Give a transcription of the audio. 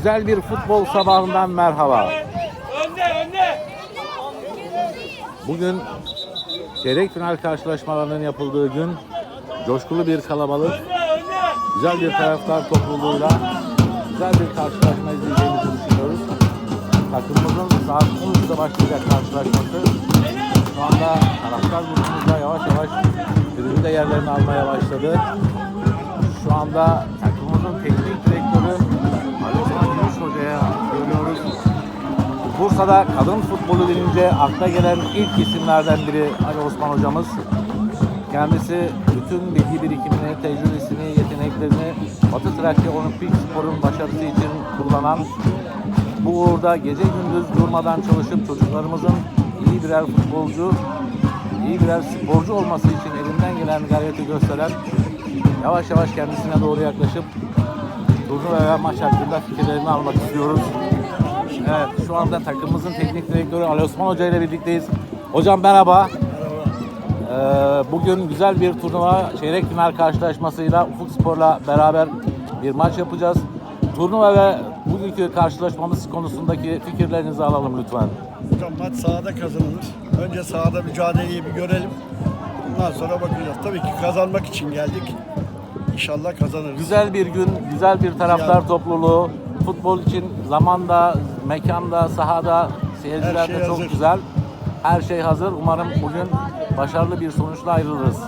Güzel bir futbol sabahından merhaba. Bugün çeyrek final karşılaşmalarının yapıldığı gün coşkulu bir kalabalık, güzel bir taraftar topluluğuyla güzel bir karşılaşma izleyeceğimizi düşünüyoruz. Takımımızın saat 13'te başlayacak karşılaşması. Şu anda taraftar grubumuz da yavaş yavaş tribünde yerlerini almaya başladı. Şu anda Bursa'da kadın futbolu denince akla gelen ilk isimlerden biri Ali Osman hocamız. Kendisi bütün bilgi birikimini, tecrübesini, yeteneklerini Batı Trakya Olimpik Spor'un başarısı için kullanan bu uğurda gece gündüz durmadan çalışıp çocuklarımızın iyi birer futbolcu, iyi birer sporcu olması için elinden gelen gayreti gösteren yavaş yavaş kendisine doğru yaklaşıp turnuva ve maç hakkında fikirlerini almak istiyoruz. Evet, şu anda takımımızın teknik direktörü Ali Osman Hoca ile birlikteyiz. Hocam merhaba. Ee, bugün güzel bir turnuva çeyrek final karşılaşmasıyla Ufuk Spor'la beraber bir maç yapacağız. Turnuva ve bugünkü karşılaşmamız konusundaki fikirlerinizi alalım lütfen. Hocam maç sahada kazanılır. Önce sahada mücadeleyi bir görelim. Bundan sonra bakacağız. Tabii ki kazanmak için geldik. İnşallah kazanırız. Güzel bir gün, güzel bir taraftar topluluğu. Futbol için zamanda, mekanda, sahada, seyirciler şey de çok hazır. güzel. Her şey hazır. Umarım bugün başarılı bir sonuçla ayrılırız.